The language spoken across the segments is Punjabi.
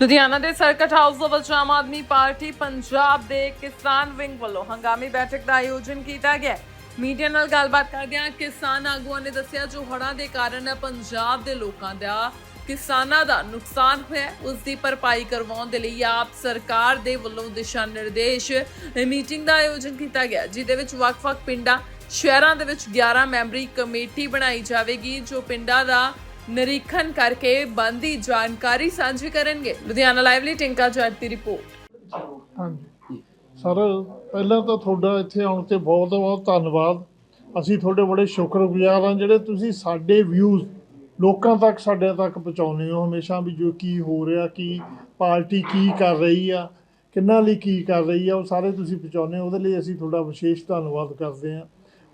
ਲੁਧਿਆਣਾ ਦੇ ਸਰਕਟ ਹਾਊਸ ਦੇ ਵਿੱਚ ਆਮ ਆਦਮੀ ਪਾਰਟੀ ਪੰਜਾਬ ਦੇ ਕਿਸਾਨ ਵਿੰਗ ਵੱਲੋਂ ਹੰਗਾਮੀ ਬੈਠਕ ਦਾ ਆਯੋਜਨ ਕੀਤਾ ਗਿਆ। ਮੀਡੀਆ ਨਾਲ ਗੱਲਬਾਤ ਕਰਦਿਆਂ ਕਿਸਾਨ ਆਗੂਆਂ ਨੇ ਦੱਸਿਆ, ਜੋ ਹੜ੍ਹਾਂ ਦੇ ਕਾਰਨ ਪੰਜਾਬ ਦੇ ਲੋਕਾਂ ਦਾ, ਕਿਸਾਨਾਂ ਦਾ ਨੁਕਸਾਨ ਹੋਇਆ ਉਸ ਦੀ ਭਰਪਾਈ ਕਰਵਾਉਣ ਦੇ ਲਈ ਆਪ ਸਰਕਾਰ ਦੇ ਵੱਲੋਂ ਦਿਸ਼ਾ ਨਿਰਦੇਸ਼ ਮੀਟਿੰਗ ਦਾ ਆਯੋਜਨ ਕੀਤਾ ਗਿਆ, ਜਿਹਦੇ ਵਿੱਚ ਵੱਖ-ਵੱਖ ਪਿੰਡਾਂ, ਸ਼ਹਿਰਾਂ ਦੇ ਵਿੱਚ 11 ਮੈਂਬਰੀ ਕਮੇਟੀ ਬਣਾਈ ਜਾਵੇਗੀ, ਜੋ ਪਿੰਡਾਂ ਦਾ ਨਿਰੀਖਣ ਕਰਕੇ ਬੰਦੀ ਜਾਣਕਾਰੀ ਸਾਂਝੀ ਕਰਨਗੇ। ਲੁਧਿਆਣਾ ਲਾਈਵਲੀ ਟਿੰਕਾ ਜੱਟ ਦੀ ਰਿਪੋਰਟ। ਹਾਂਜੀ। ਸਰ, ਪਹਿਲਾਂ ਤਾਂ ਤੁਹਾਡਾ ਇੱਥੇ ਆਉਣ ਤੇ ਬਹੁਤ ਬਹੁਤ ਧੰਨਵਾਦ। ਅਸੀਂ ਤੁਹਾਡੇ ਬੜੇ ਸ਼ੁਕਰਗੁਜ਼ਾਰ ਹਾਂ ਜਿਹੜੇ ਤੁਸੀਂ ਸਾਡੇ ਵਿਊਜ਼ ਲੋਕਾਂ ਤੱਕ ਸਾਡੇ ਤੱਕ ਪਹੁੰਚਾਉਂਦੇ ਹੋ ਹਮੇਸ਼ਾ ਵੀ ਜੋ ਕੀ ਹੋ ਰਿਹਾ, ਕੀ ਪਾਰਟੀ ਕੀ ਕਰ ਰਹੀ ਆ, ਕਿੰਨਾ ਲਈ ਕੀ ਕਰ ਰਹੀ ਆ, ਉਹ ਸਾਰੇ ਤੁਸੀਂ ਪਹੁੰਚਾਉਂਦੇ ਹੋ। ਉਹਦੇ ਲਈ ਅਸੀਂ ਤੁਹਾਡਾ ਵਿਸ਼ੇਸ਼ ਧੰਨਵਾਦ ਕਰਦੇ ਹਾਂ।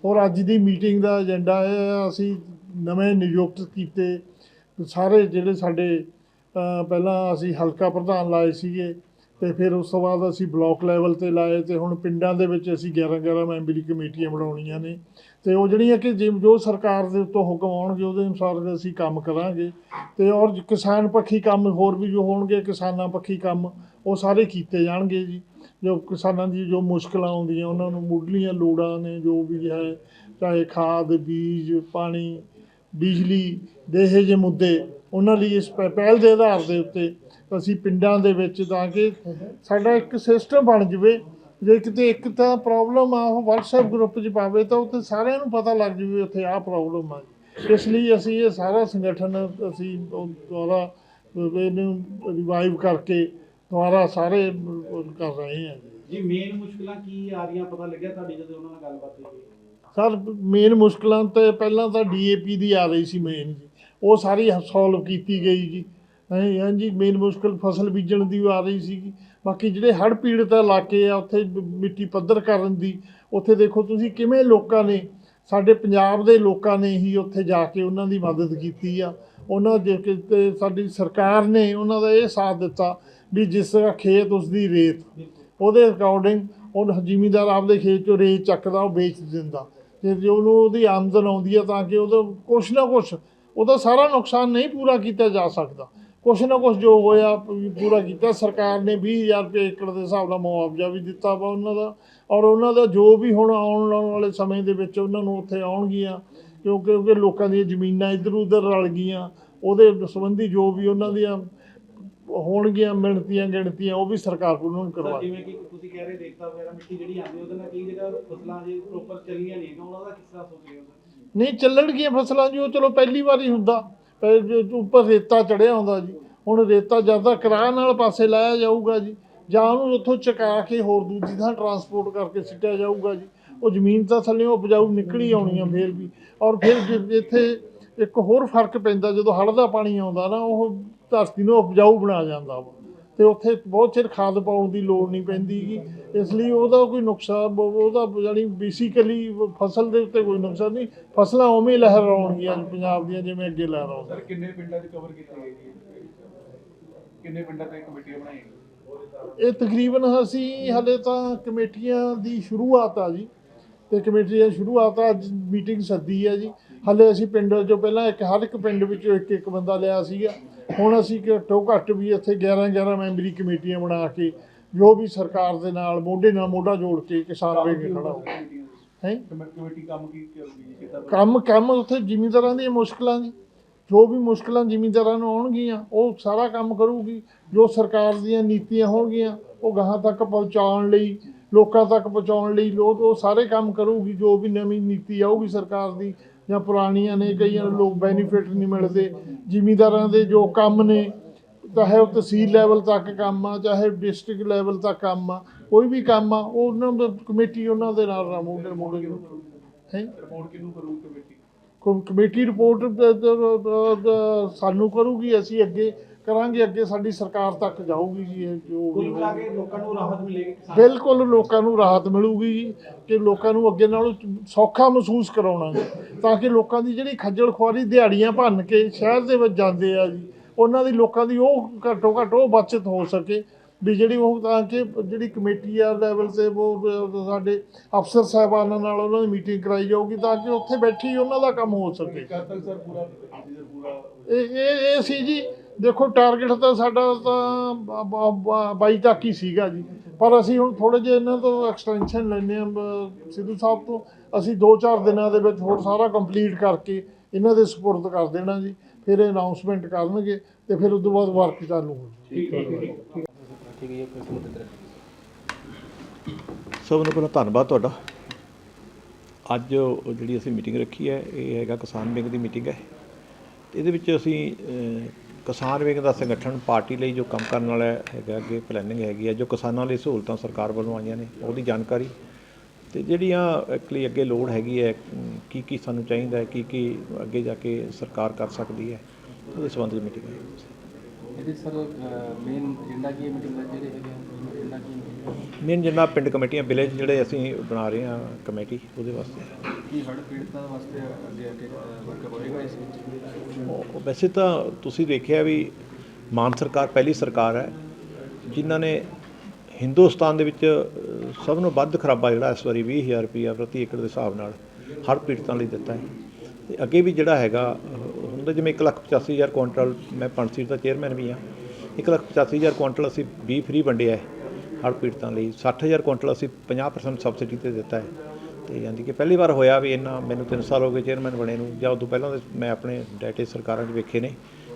ਔਰ ਅੱਜ ਦੀ ਮੀਟਿੰਗ ਦਾ ਏਜੰਡਾ ਇਹ ਹੈ, ਅਸੀਂ ਨਵੇਂ ਨਿਯੁਕਤ ਕੀਤੇ। ਸਾਰੇ ਜਿਹੜੇ ਸਾਡੇ ਪਹਿਲਾਂ ਅਸੀਂ ਹਲਕਾ ਪ੍ਰਧਾਨ ਲਾਏ ਸੀਗੇ, ਤੇ ਫਿਰ ਉਸ ਤੋਂ ਬਾਅਦ ਅਸੀਂ ਬਲਾਕ ਲੈਵਲ ਤੇ ਲਾਏ, ਤੇ ਹੁਣ ਪਿੰਡਾਂ ਦੇ ਵਿੱਚ ਅਸੀਂ 11 11 ਮੈਂਬਰੀ ਕਮੇਟੀਆਂ ਬਣਾਉਣੀਆਂ ਨੇ। ਤੇ ਉਹ ਜਿਹੜੀਆਂ ਕਿ ਜਿ- ਜੋ ਸਰਕਾਰ ਦੇ ਉੱਤੋਂ ਹੁਕਮ ਆਉਣਗੇ, ਉਹਦੇ ਅਨੁਸਾਰ ਅਸੀਂ ਕੰਮ ਕਰਾਂਗੇ। ਤੇ ਔਰ ਕਿਸਾਨ ਪੱਖੀ ਕੰਮ ਹੋਰ ਵੀ ਜੋ ਹੋਣਗੇ, ਕਿਸਾਨਾਂ ਪੱਖੀ ਕੰਮ, ਉਹ ਸਾਰੇ ਕੀਤੇ ਜਾਣਗੇ ਜੀ। ਜੋ ਕਿਸਾਨਾਂ ਦੀ ਜੋ ਮੁਸ਼ਕਲਾਂ ਆਉਂਦੀਆਂ, ਉਹਨਾਂ ਨੂੰ ਮੁੱਢਲੀਆਂ ਲੋੜਾਂ ਨੇ ਜੋ ਵੀ ਹੈ, ਚਾਹੇ ਖਾਦ, ਬੀਜ, ਪਾਣੀ, ਬਿਜਲੀ ਦੇ ਇਹੋ ਜਿਹੇ ਮੁੱਦੇ, ਉਹਨਾਂ ਲਈ ਇਸ ਪ- ਪਹਿਲ ਦੇ ਆਧਾਰ ਦੇ ਉੱਤੇ ਅਸੀਂ ਪਿੰਡਾਂ ਦੇ ਵਿੱਚ ਤਾਂ ਕਿ ਸਾਡਾ ਇੱਕ ਸਿਸਟਮ ਬਣ ਜਵੇ। ਜੇ ਕਿਤੇ ਇੱਕ ਤਾਂ ਪ੍ਰੋਬਲਮ ਆ, ਉਹ WhatsApp ਗਰੁੱਪ 'ਚ ਪਾਵੇ ਤਾਂ ਉੱਥੇ ਸਾਰਿਆਂ ਨੂੰ ਪਤਾ ਲੱਗ ਜਵੇ ਉੱਥੇ ਆਹ ਪ੍ਰੋਬਲਮ ਆ ਇਸ ਲਈ ਅਸੀਂ ਇਹ ਸਾਰਾ ਸੰਗਠਨ ਅਸੀਂ ਦੁਆਰਾ ਇਹਨੂੰ ਰਿਵਾਈਵ ਕਰਕੇ ਦੁਆਰਾ ਸਾਰੇ ਉਹ ਕਰ ਰਹੇ ਹਾਂ ਜੀ ਮੇਨ ਮੁਸ਼ਕਲਾਂ ਕੀ ਆ ਰਹੀਆਂ? ਪਤਾ ਲੱਗਿਆ ਤੁਹਾਡੀ ਜਦੋਂ ਉਹਨਾਂ ਨਾਲ ਗੱਲਬਾਤ ਹੋਈ? ਸਰ ਮੇਨ ਮੁਸ਼ਕਲਾਂ ਤੇ ਪਹਿਲਾਂ ਤਾਂ ਡੀਏਪੀ ਦੀ ਆ ਰਹੀ ਸੀ ਮੇਨ ਜੀ। ਉਹ ਸਾਰੀ ਸੋਲਵ ਕੀਤੀ ਗਈ ਜੀ। ਹਾਂ ਹਾਂਜੀ ਮੇਨ ਮੁਸ਼ਕਲ ਫਸਲ ਬੀਜਣ ਦੀ ਆ ਰਹੀ ਸੀਗੀ। ਬਾਕੀ ਜਿਹੜੇ ਹੜ੍ਹ ਪੀੜਤ ਇਲਾਕੇ ਆ ਉੱਥੇ ਮਿੱਟੀ ਪੱਧਰ ਕਰਨ ਦੀ ਉੱਥੇ ਦੇਖੋ ਤੁਸੀਂ ਕਿਵੇਂ ਲੋਕਾਂ ਨੇ ਸਾਡੇ ਪੰਜਾਬ ਦੇ ਲੋਕਾਂ ਨੇ ਹੀ ਉੱਥੇ ਜਾ ਕੇ ਉਹਨਾਂ ਦੀ ਮਦਦ ਕੀਤੀ ਆ। ਉਹਨਾਂ ਦੇ ਸਾਡੀ ਸਰਕਾਰ ਨੇ ਉਹਨਾਂ ਦਾ ਇਹ ਸਾਥ ਦਿੱਤਾ। ਵੀ ਜਿਸ ਤਰ੍ਹਾਂ ਖੇਤ ਉਸਦੀ ਰੇਤ, ਉਹਦੇ ਅਕੋਰਡਿੰਗ ਉਹ ਜ਼ਿਮੀਂਦਾਰ ਆਪਦੇ ਖੇਤ ਚੋਂ ਰੇਤ ਚੱਕਦਾ, ਉਹ ਵੇਚ ਦਿੰਦਾ। ਤੇ ਜੇ ਉਹਨੂੰ ਉਹਦੀ ਆਮਦਨ ਆਉਂਦੀ ਆ ਤਾਂ ਕਿ ਉਹਦਾ ਕੁਛ ਨਾ ਕੁਛ, ਉਹਦਾ ਸਾਰਾ ਨੁਕਸਾਨ ਨਹੀਂ ਪੂਰਾ ਕੀਤਾ ਜਾ ਸਕਦਾ। ਕੁਛ ਨਾ ਕੁਛ ਜੋ ਹੋਇਆ ਪੂਰਾ ਕੀਤਾ। ਸਰਕਾਰ ਨੇ 20000 ਰੁਪਏ ਏਕੜ ਦੇ ਹਿਸਾਬ ਨਾਲ ਮੁਆਵਜ਼ਾ ਵੀ ਦਿੱਤਾ ਵਾ ਉਹਨਾਂ ਦਾ। ਔਰ ਉਹਨਾਂ ਦਾ ਜੋ ਵੀ ਹੁਣ ਆਉਣ ਆਉਣ ਵਾਲੇ ਸਮੇਂ ਦੇ ਵਿੱਚ ਉਹਨਾਂ ਨੂੰ ਉੱਥੇ ਆਉਣਗੀਆਂ, ਕਿਉਂਕਿ ਲੋਕਾਂ ਦੀਆਂ ਜ਼ਮੀਨਾਂ ਇੱਧਰ ਉੱਧਰ ਰਲ ਗਈਆਂ। ਉਹਦੇ ਸੰਬੰਧੀ ਜੋ ਵੀ ਉਹਨਾਂ ਦੀਆਂ ਹੋਣਗੀਆਂ ਮਿਣਤੀਆਂ ਗਿਣਤੀਆਂ ਉਹ ਵੀ ਸਰਕਾਰ ਕੋਲ ਕਰਵਾ ਜਿਵੇਂ ਕਿ ਤੁਸੀਂ ਕਹਿ ਰਹੇ ਰੇਤਾ ਵਗੈਰਾ ਮਿੱਟੀ ਜਿਹੜੀ ਆਉਂਦੀ ਉਹਦੇ ਨਾਲ ਕਈ ਜਗ੍ਹਾ ਫਸਲਾਂ ਜੇ ਪ੍ਰੋਪਰ ਚੱਲੀਆਂ ਨਹੀਂ ਹੈਗੀਆਂ ਉਹਨਾਂ ਦਾ ਕਿਸ ਤਰ੍ਹਾਂ ਸੋਚ ਰਹੇ ਹੋ ਨਹੀਂ ਚੱਲਣਗੀਆਂ ਫਸਲਾਂ ਜੀ ਉਹ ਚਲੋ ਪਹਿਲੀ ਵਾਰੀ ਹੁੰਦਾ। ਉੱਪਰ ਰੇਤਾ ਚੜਿਆ ਹੁੰਦਾ ਜੀ ਹੁਣ ਰੇਤਾ ਜ਼ਿਆਦਾ ਕਿਰਾਏ ਨਾਲ ਪਾਸੇ ਲਾਇਆ ਜਾਊਗਾ ਜੀ ਜਾਂ ਉਹਨੂੰ ਉੱਥੋਂ ਚਕਾ ਕੇ ਹੋਰ ਦੂਜੀ ਥਾਂ ਟਰਾਂਸਪੋਰਟ ਕਰਕੇ ਸਿੱਟਿਆ ਜਾਊਗਾ ਜੀ। ਉਹ ਜ਼ਮੀਨ ਤਾਂ ਥੱਲੇ ਉਪਜਾਊ ਨਿਕਲੀ ਆਉਣੀ ਆ ਫੇਰ ਵੀ। ਔਰ ਫਿਰ ਜੇ ਇੱਥੇ ਇੱਕ ਹੋਰ ਫ਼ਰਕ ਪੈਂਦਾ ਜਦੋਂ ਹੜ੍ਹ ਦਾ ਪਾਣੀ ਆਉਂਦਾ ਨਾ ਉਹ ਧਰਤੀ ਨੂੰ ਉਪਜਾਊ ਬਣਾ ਜਾਂਦਾ ਵਾ। ਤੇ ਉੱਥੇ ਬਹੁਤ ਚਿਰ ਖਾਦ ਪਾਉਣ ਦੀ ਲੋੜ ਨਹੀਂ ਪੈਂਦੀ ਗੀ। ਇਸ ਲਈ ਉਹਦਾ ਕੋਈ ਨੁਕਸਾਨ ਉਹ- ਉਹਦਾ ਜਾਨੀ ਬੇਸਿਕਲੀ ਫਸਲ ਦੇ ਉੱਤੇ ਕੋਈ ਨੁਕਸਾਨ ਨਹੀਂ। ਫਸਲਾਂ ਉਵੇਂ ਹੀ ਲਹਿਰਾਉਣਗੀਆਂ ਪੰਜਾਬ ਦੀਆਂ ਜਿਵੇਂ ਅੱਗੇ ਲਹਿਰਾਉਣ ਸਰ ਕਿੰਨੇ ਪਿੰਡਾਂ 'ਚ ਕਵਰ ਕੀਤੀ ਗਈ ਕਿੰਨੇ ਪਿੰਡਾਂ ਤੇ ਕਮੇਟੀਆਂ ਬਣਾਈਆਂ? ਇਹ ਤਕਰੀਬਨ ਅਸੀਂ ਹਲੇ ਤਾਂ ਕਮੇਟੀਆਂ ਦੀ ਸ਼ੁਰੂਆਤ ਆ ਜੀ। ਤੇ ਕਮੇਟੀਆਂ ਦੀ ਸ਼ੁਰੂਆਤ ਆ ਅੱਜ ਮੀਟਿੰਗ ਸੱਦੀ ਹੈ ਜੀ। ਹਲੇ ਅਸੀਂ ਪਿੰਡ ਚੋਂ ਪਹਿਲਾਂ ਇੱਕ, ਹਰ ਇੱਕ ਪਿੰਡ ਵਿੱਚੋਂ ਇੱਕ ਇੱਕ ਬੰਦਾ ਲਿਆ ਸੀਗਾ। ਹੁਣ ਅਸੀਂ ਘੱਟੋ ਘੱਟ ਵੀ ਇੱਥੇ 11 11 ਮੈਂਬਰੀ ਕਮੇਟੀਆਂ ਬਣਾ ਕੇ ਜੋ ਵੀ ਸਰਕਾਰ ਦੇ ਨਾਲ ਮੋਢੇ ਨਾਲ ਮੋਢਾ ਜੋੜ ਕੇ ਕਿਸਾਨ ਵੇਖ ਖੜਾ ਹੋ ਕਮੇਟੀਆਂ ਹੈ ਕਮੇਟੀ ਕੰਮ ਕੀ ਕਰਦੀ ਹੈ? ਕੰਮ ਕੰਮ ਉੱਥੇ ਜ਼ਿਮੀਂਦਾਰਾਂ ਦੀਆਂ ਮੁਸ਼ਕਲਾਂ ਨੇ। ਜੋ ਵੀ ਮੁਸ਼ਕਲਾਂ ਜ਼ਿਮੀਂਦਾਰਾਂ ਨੂੰ ਆਉਣਗੀਆਂ, ਉਹ ਸਾਰਾ ਕੰਮ ਕਰੂਗੀ। ਜੋ ਸਰਕਾਰ ਦੀਆਂ ਨੀਤੀਆਂ ਹੋਣਗੀਆਂ, ਉਹ ਗਾਹਾਂ ਤੱਕ ਪਹੁੰਚਾਉਣ ਲਈ, ਲੋਕਾਂ ਤੱਕ ਪਹੁੰਚਾਉਣ ਲਈ ਲੋਕ ਉਹ ਸਾਰੇ ਕੰਮ ਕਰੂਗੀ। ਜੋ ਵੀ ਨਵੀਂ ਨੀਤੀ ਆਊਗੀ ਸਰਕਾਰ ਦੀ ਜਾਂ ਪੁਰਾਣੀਆਂ ਨੇ ਕਈਆਂ ਨੂੰ ਲੋਕ ਬੈਨੀਫਿਟ ਨਹੀਂ ਮਿਲਦੇ ਜ਼ਿਮੀਂਦਾਰਾਂ ਦੇ ਜੋ ਕੰਮ ਨੇ ਚਾਹੇ ਉਹ ਤਹਿਸੀਲ ਲੈਵਲ ਤੱਕ ਕੰਮ ਆ ਚਾਹੇ ਡਿਸਟ੍ਰਿਕਟ ਲੈਵਲ ਤੱਕ ਕੰਮ ਆ ਕੋਈ ਵੀ ਕੰਮ ਆ ਉਹ ਉਹਨਾਂ ਦਾ ਕਮੇਟੀ ਉਹਨਾਂ ਦੇ ਨਾਲ ਮੋਢੇ ਹੈ? ਰਿਪੋਰਟ ਕਿਹਨੂੰ ਕਰੂ ਕਮੇਟੀ? ਕਮ- ਕਮੇਟੀ ਰਿਪੋਰਟ ਸਾਨੂੰ ਕਰੂਗੀ ਅਸੀਂ ਅੱਗੇ ਕਰਾਂਗੇ ਅੱਗੇ ਸਾਡੀ ਸਰਕਾਰ ਤੱਕ ਜਾਊਗੀ ਜੀ ਇਹ ਜੋ ਵੀ ਕੁੱਲ ਮਿਲਾ ਕੇ ਲੋਕਾਂ ਨੂੰ ਰਾਹਤ ਮਿਲੇਗੀ ਕਿਸਾਨ ਬਿਲਕੁਲ ਲੋਕਾਂ ਨੂੰ ਰਾਹਤ ਮਿਲੂਗੀ ਜੀ ਕਿ ਲੋਕਾਂ ਨੂੰ ਅੱਗੇ ਨਾਲੋਂ ਸੌਖਾ ਮਹਿਸੂਸ ਕਰਾਉਣਾ ਜੀ ਤਾਂ ਕਿ ਲੋਕਾਂ ਦੀ ਜਿਹੜੀ ਖੱਜਲ ਖੁਆਰੀ ਦਿਹਾੜੀਆਂ ਭੰਨ ਕੇ ਸ਼ਹਿਰ ਦੇ ਵਿੱਚ ਜਾਂਦੇ ਆ ਜੀ ਉਹਨਾਂ ਦੀ ਲੋਕਾਂ ਦੀ ਉਹ ਘੱਟੋ ਘੱਟ ਉਹ ਬਚਤ ਹੋ ਸਕੇ ਵੀ ਜਿਹੜੀ ਉਹ ਤਾਂ ਕਿ ਜਿਹੜੀ ਕਮੇਟੀ ਆ ਲੈਵਲ ਤੇ ਉਹ ਸਾਡੇ ਅਫਸਰ ਸਾਹਿਬਾਨਾਂ ਨਾਲ ਉਹਨਾਂ ਦੀ ਮੀਟਿੰਗ ਕਰਾਈ ਜਾਊਗੀ ਤਾਂ ਕਿ ਉੱਥੇ ਬੈਠੀ ਉਹਨਾਂ ਦਾ ਕੰਮ ਹੋ ਸਕੇ। ਇਹ ਇਹ ਇਹ ਸੀ ਜੀ ਦੇਖੋ ਟਾਰਗੇਟ ਤਾਂ ਸਾਡਾ ਤਾਂ ਬਾਈ ਤੱਕ ਹੀ ਸੀਗਾ ਜੀ। ਪਰ ਅਸੀਂ ਹੁਣ ਥੋੜੇ ਜਿਹਾ ਇਹਨਾਂ ਤੋਂ ਐਕਸਟੈਂਸ਼ਨ ਲੈਂਦੇ ਆ ਸਿੱਧੂ ਸਾਹਿਬ ਤੋਂ। ਅਸੀਂ 2-4 ਦਿਨਾਂ ਦੇ ਵਿੱਚ ਹੋਰ ਸਾਰਾ ਕੰਪਲੀਟ ਕਰਕੇ ਇਹਨਾਂ ਦੇ ਸਪੁਰਦ ਕਰ ਦੇਣਾ ਜੀ। ਫਿਰ ਇਹ ਅਨਾਉਂਸਮੈਂਟ ਕਰਨਗੇ ਤੇ ਫਿਰ ਉਸ ਤੋਂ ਬਾਅਦ ਵਰਕ ਚਾਲੂ ਹੋ ਜਾਊ। ਸਭ ਨੂੰ ਪਹਿਲਾਂ ਧੰਨਵਾਦ ਤੁਹਾਡਾ। ਅੱਜ ਜਿਹੜੀ ਅਸੀਂ ਮੀਟਿੰਗ ਰੱਖੀ ਹੈ ਇਹ ਹੈਗਾ ਕਿਸਾਨ ਵਿੰਗ ਦੀ ਮੀਟਿੰਗ ਹੈ। ਤੇ ਇਹਦੇ ਵਿੱਚ ਅਸੀਂ ਕਿਸਾਨ ਵਿੰਗ ਦਾ ਸੰਗਠਨ ਪਾਰਟੀ ਲਈ ਜੋ ਕੰਮ ਕਰਨ ਵਾਲਾ ਹੈਗਾ ਅੱਗੇ ਪਲੈਨਿੰਗ ਹੈਗੀ ਹੈ ਜੋ ਕਿਸਾਨਾਂ ਲਈ ਸਹੂਲਤਾਂ ਸਰਕਾਰ ਵੱਲੋਂ ਆਈਆਂ ਨੇ ਉਹਦੀ ਜਾਣਕਾਰੀ। ਤੇ ਜਿਹੜੀਆਂ ਐਕਚੁਅਲੀ ਅੱਗੇ ਲੋੜ ਹੈਗੀ ਹੈ ਕੀ ਕੀ ਸਾਨੂੰ ਚਾਹੀਦਾ ਹੈ ਕੀ ਕੀ ਅੱਗੇ ਜਾ ਕੇ ਸਰਕਾਰ ਕਰ ਸਕਦੀ ਹੈ ਉਹਦੇ ਸੰਬੰਧ ਵਿੱਚ ਮੀਟਿੰਗ ਹੈ ਇਹਦੇ ਸਰ ਮੇਨ ਏਜੰਡਾ ਕੀ ਮੀਟਿੰਗ ਦਾ ਜਿਹੜੇ ਹੈਗੇ ਮੇਨ ਜਿੰਨਾ ਪਿੰਡ ਕਮੇਟੀਆਂ ਵਿਲੇਜ ਜਿਹੜੇ ਅਸੀਂ ਬਣਾ ਰਹੇ ਹਾਂ ਕਮੇਟੀ ਉਹਦੇ ਵਾਸਤੇ। ਕੀ ਹੜ ਪੀੜਤਾਂ ਵਾਸਤੇ ਅੱਗੇ ਅੱਗੇ ਵਰਕ ਹੋਏਗਾ ਇਸ ਵਿੱਚ ਵੈਸੇ ਤਾਂ ਤੁਸੀਂ ਦੇਖਿਆ ਵੀ ਮਾਨ ਸਰਕਾਰ ਪਹਿਲੀ ਸਰਕਾਰ ਹੈ ਜਿਨ੍ਹਾਂ ਨੇ ਹਿੰਦੁਸਤਾਨ ਦੇ ਵਿੱਚ ਸਭ ਨੂੰ ਵੱਧ ਖਰਾਬਾ ਜਿਹੜਾ ਇਸ ਵਾਰੀ 20000 ਰੁਪਇਆ ਪ੍ਰਤੀ ਏਕੜ ਦੇ ਹਿਸਾਬ ਨਾਲ ਹੜ੍ਹ ਪੀੜਤਾਂ ਲਈ ਦਿੱਤਾ ਹੈ। ਤੇ ਅੱਗੇ ਵੀ ਜਿਹੜਾ ਹੈਗਾ ਅ, ਹੁਣ ਤਾਂ ਜਿਵੇਂ 185000 ਕੁਇੰਟਲ ਮੈਂ ਪੰਚਸੀਰ ਦਾ ਚੇਅਰਮੈਨ ਵੀ ਹਾਂ 185000 ਕੁਇੰਟਲ ਅਸੀਂ ਬੀ ਫ੍ਰੀ ਵੰਡਿਆ ਹੈ ਹੜ੍ਹ ਪੀੜਤਾਂ ਲਈ 60000 ਕੁਇੰਟਲ ਅਸੀਂ 50% ਸਬਸਿਡੀ ਤੇ ਦਿੱਤਾ ਹੈ। ਤੇ ਯਾਨੀ ਕਿ ਪਹਿਲੀ ਵਾਰ ਹੋਇਆ ਵੀ ਇੰਨਾ ਮੈਨੂੰ 3 ਸਾਲ ਹੋ ਗਏ ਚੇਅਰਮੈਨ ਬਣੇ ਨੂੰ ਜਾਂ ਉਦੋਂ ਪਹਿਲਾਂ ਮੈਂ ਆਪਣੇ ਡਾਟੇ ਸਰਕਾਰਾਂ 'ਚ ਵੇਖੇ ਨੇ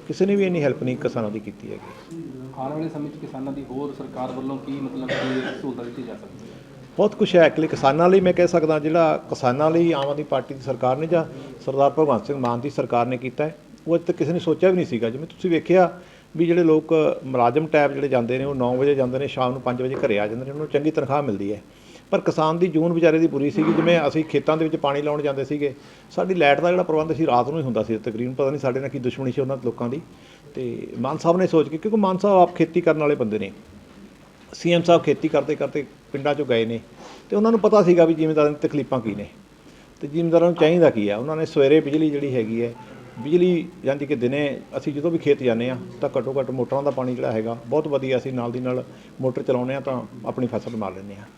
ਕਿਸੇ ਨੇ ਵੀ ਇੰਨੀ ਹੈਲਪ ਨਹੀਂ ਕਿਸਾਨਾਂ ਦੀ ਕੀਤੀ ਹੈਗੀ। ਆਉਣ ਵਾਲੇ ਸਮੇਂ 'ਚ ਕਿਸਾਨਾਂ ਦੀ ਹੋਰ ਸਰਕਾਰ ਵੱਲੋਂ ਕੀ ਮਤਲਬ ਕਿ ਸਹੂਲਤਾਂ ਦਿੱਤੀ ਜਾ ਸਕਦੀ ਹੈ ਬਹੁਤ ਕੁਝ ਹੈ ਐਕਚੁਅਲੀ ਕਿਸਾਨਾਂ ਲਈ ਮੈਂ ਕਹਿ ਸਕਦਾ ਜਿਹੜਾ ਕਿਸਾਨਾਂ ਲਈ ਆਮ ਆਦਮੀ ਪਾਰਟੀ ਦੀ ਸਰਕਾਰ ਨੇ ਜਾਂ ਸਰਦਾਰ ਭਗਵੰਤ ਸਿੰਘ ਮਾਨ ਦੀ ਸਰਕਾਰ ਨੇ ਕੀਤਾ ਹੈ ਉਹ ਅੱਜ ਤੱਕ ਕਿਸੇ ਨੇ ਸੋਚਿਆ ਵੀ ਨਹੀਂ ਸੀਗਾ। ਜਿਵੇਂ ਤੁਸੀਂ ਵੇਖਿਆ ਵੀ ਜਿਹੜੇ ਲੋਕ ਮੁਲਾਜ਼ਮ ਟੈਬ ਜਿਹੜੇ ਜਾਂਦੇ ਨੇ ਉਹ 9 ਵਜੇ ਜਾਂਦੇ ਨੇ ਸ਼ਾਮ ਨੂੰ 5 ਵਜੇ ਘਰੇ ਆ ਜਾਂਦੇ ਨੇ ਉਹਨਾਂ ਨੂੰ ਚੰਗੀ ਤਨਖਾਹ ਮਿਲਦੀ ਹੈ। ਪਰ ਕਿਸਾਨ ਦੀ ਜੂਨ ਵਿਚਾਰੇ ਦੀ ਬੁਰੀ ਸੀਗੀ, ਜਿਵੇਂ ਅਸੀਂ ਖੇਤਾਂ ਦੇ ਵਿੱਚ ਪਾਣੀ ਲਾਉਣ ਜਾਂਦੇ ਸੀਗੇ, ਸਾਡੀ ਲਾਈਟ ਦਾ ਜਿਹੜਾ ਪ੍ਰਬੰਧ ਸੀ ਰਾਤ ਨੂੰ ਹੀ ਹੁੰਦਾ ਸੀ, ਤਕਰੀਬਨ ਪਤਾ ਨਹੀਂ ਸਾਡੇ ਨਾਲ ਕੀ ਦੁਸ਼ਮਣੀ ਸੀ ਉਹਨਾਂ ਲੋਕਾਂ ਦੀ। ਤੇ ਮਾਨ ਸਾਹਿਬ ਨੇ ਸੋਚ ਕੇ, ਕਿਉਂਕਿ ਮਾਨ ਸਾਹਿਬ ਆਪ ਖੇਤੀ ਕਰਨ ਵਾਲੇ ਬੰਦੇ ਨੇ, ਸੀਐਮ ਸਾਹਿਬ ਖੇਤੀ ਕਰਦੇ ਕਰਦੇ ਪਿੰਡਾਂ 'ਚੋਂ ਗਏ ਨੇ, ਤੇ ਉਹਨਾਂ ਨੂੰ ਪਤਾ ਸੀਗਾ ਵੀ ਜ਼ਿਮੀਂਦਾਰਾਂ ਦੀ ਤਕਲੀਫਾਂ ਕੀ ਨੇ। ਤੇ ਜ਼ਿਮੀਂਦਾਰਾਂ ਨੂੰ ਚਾਹੀਦਾ ਕੀ ਆ? ਉਹਨਾਂ ਨੇ ਸਵੇਰੇ ਬਿਜਲੀ ਜਿਹੜੀ ਹੈਗੀ ਹੈ, ਬਿਜਲੀ ਜਾਂਦੀ ਕਿ ਦਿਨੇ ਅਸੀਂ ਜਦੋਂ ਵੀ ਖੇਤ ਜਾਂਦੇ ਆ ਤਾਂ ਘੱਟੋ ਘੱਟ ਮੋਟਰਾਂ ਦਾ ਪਾਣੀ ਜਿਹੜਾ ਹੈਗਾ, ਬਹੁਤ ਵਧੀਆ ਅਸੀਂ ਨਾਲ ਦੀ ਨਾਲ ਮੋਟਰ ਚਲਾਉਂਦੇ ਆ ਤਾਂ ਆਪਣੀ ਫਸਲ ਮਾਰ ਲੈਂਦੇ ਆ